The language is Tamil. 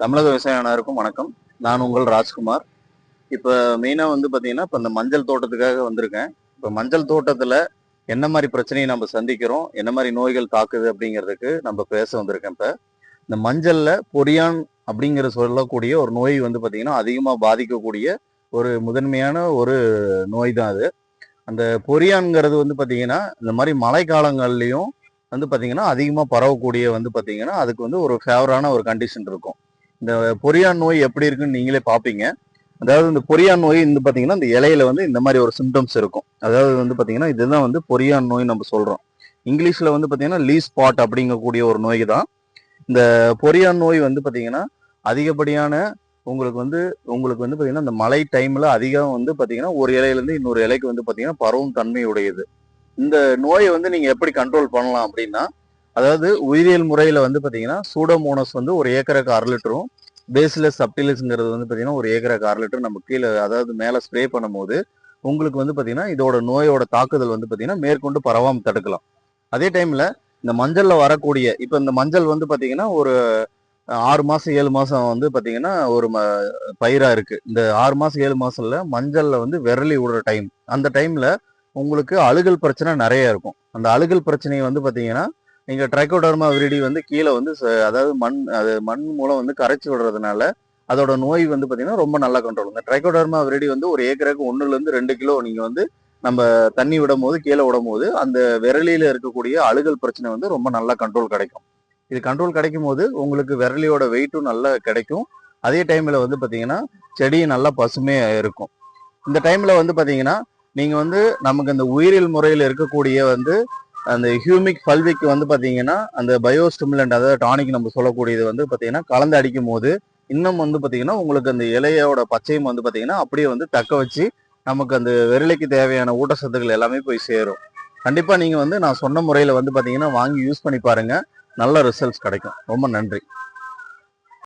தமிழக விவசாயினருக்கும் வணக்கம். நான் உங்கள் ராஜ்குமார். இப்போ மெயினாக வந்து பார்த்தீங்கன்னா இப்போ இந்த மஞ்சள் தோட்டத்துக்காக வந்திருக்கேன். இப்போ மஞ்சள் தோட்டத்தில் என்ன மாதிரி பிரச்சனையை நம்ம சந்திக்கிறோம்? என்ன மாதிரி நோய்கள் தாக்குது அப்படிங்கிறதுக்கு நம்ம பேச வந்திருக்கேன் இப்போ. இந்த மஞ்சளில் பொரியான் அப்படிங்கிற சொல்லக்கூடிய ஒரு நோய் வந்து பார்த்தீங்கன்னா அதிகமாக பாதிக்கக்கூடிய ஒரு முதன்மையான ஒரு நோய் தான் அது. அந்த பொரியான்ங்கிறது வந்து பார்த்தீங்கன்னா இந்த மாதிரி மழை காலங்கள்லையும் வந்து பார்த்தீங்கன்னா அதிகமாக பரவக்கூடிய வந்து பார்த்தீங்கன்னா அதுக்கு வந்து ஒரு ஃபேவரான ஒரு கண்டிஷன் இருக்கும். இந்த பொரியான் நோய் எப்படி இருக்குன்னு நீங்களே பார்ப்பீங்க அதாவது இந்த பொரியான் நோய் வந்து பார்த்தீங்கன்னா இந்த இலையில வந்து இந்த மாதிரி ஒரு சிம்டம்ஸ் இருக்கும். அதாவது வந்து பார்த்தீங்கன்னா இதுதான் வந்து பொரியான் நோய் நம்ம சொல்றோம். இங்கிலீஷ்ல வந்து பார்த்தீங்கன்னா லீ ஸ்பாட் அப்படிங்கக்கூடிய ஒரு நோய் தான். இந்த பொரியான் நோய் வந்து பார்த்தீங்கன்னா அதிகப்படியான உங்களுக்கு வந்து உங்களுக்கு வந்து பார்த்தீங்கன்னா இந்த மழை டைம்ல அதிகம் வந்து பார்த்தீங்கன்னா ஒரு இலையிலேருந்து இன்னொரு இலைக்கு வந்து பார்த்தீங்கன்னா பரவும் தன்மை உடையது. இந்த நோயை வந்து நீங்க எப்படி கண்ட்ரோல் பண்ணலாம் அப்படின்னா அதாவது உயிரியல் முறையில் வந்து பார்த்தீங்கன்னா சூடோமோனஸ் வந்து ஒரு ஏக்கருக்கு அரை லிட்டரும் பேஸ்லெஸ் சப்டிலிஸ்ங்கிறது வந்து பார்த்தீங்கன்னா ஒரு ஏக்கருக்கு அரை லிட்டர் நம்ம கீழே அதாவது மேலே ஸ்ப்ரே பண்ணும்போது உங்களுக்கு வந்து பார்த்தீங்கன்னா இதோட நோயோட தாக்குதல் வந்து பார்த்தீங்கன்னா மேற்கொண்டு பரவாமல் தடுக்கலாம். அதே டைமில் இந்த மஞ்சளில் வரக்கூடிய இப்போ இந்த மஞ்சள் வந்து பார்த்தீங்கன்னா ஒரு ஆறு மாதம் ஏழு மாதம் வந்து பார்த்தீங்கன்னா ஒரு ம- பயிராக இருக்குது இந்த ஆறு மாதம் ஏழு மாதத்தில் மஞ்சளில் வந்து விரலி விடுற டைம் அந்த டைமில் உங்களுக்கு அழுகல் பிரச்சனை நிறைய இருக்கும். அந்த அழுகல் பிரச்சனையை வந்து பார்த்தீங்கன்னா நீங்க ட்ரைகோடர்மா விரிடி வந்து கீழே வந்து ச- அதாவது மண் அது மண் மூலம் வந்து கரைச்சி விடுறதுனால அதோட நோய் வந்து பாத்தீங்கன்னா ரொம்ப நல்லா கண்ட்ரோல் இந்த ட்ரைகோடர்மா விரிடி வந்து ஒரு ஏக்கருக்கு ஒண்ணுல இருந்து ரெண்டு கிலோ நீங்க வந்து நம்ம தண்ணி விடும் போது கீழே விடும் போது அந்த விரலியில இருக்கக்கூடிய அழுகல் பிரச்சனை வந்து ரொம்ப நல்லா கண்ட்ரோல் கிடைக்கும். இது கண்ட்ரோல் கிடைக்கும் போது உங்களுக்கு விரலியோட வெயிட்டும் நல்லா கிடைக்கும். அதே டைம்ல வந்து பாத்தீங்கன்னா செடி நல்லா பசுமையா இருக்கும். இந்த டைம்ல வந்து பாத்தீங்கன்னா நீங்க வந்து நமக்கு இந்த உயிரியல் முறையில் இருக்கக்கூடிய வந்து அந்த ஹியூமிக் பல்விக்கு வந்து பார்த்தீங்கன்னா அந்த பயோஸ்டிமுலண்ட் அதாவது டானிக் நம்ம சொல்லக்கூடியது வந்து பார்த்தீங்கன்னா கலந்து அடிக்கும் போது இன்னும் வந்து பார்த்தீங்கன்னா உங்களுக்கு அந்த இலையோட பச்சையும் வந்து பார்த்தீங்கன்னா அப்படியே வந்து தக்க வச்சு நமக்கு அந்த விரலைக்கு தேவையான ஊட்டச்சத்துக்கள் எல்லாமே போய் சேரும். கண்டிப்பாக நீங்கள் வந்து நான் சொன்ன முறையில் வந்து பார்த்தீங்கன்னா வாங்கி யூஸ் பண்ணி பாருங்கள் நல்ல ரிசல்ட்ஸ் கிடைக்கும். ரொம்ப நன்றி.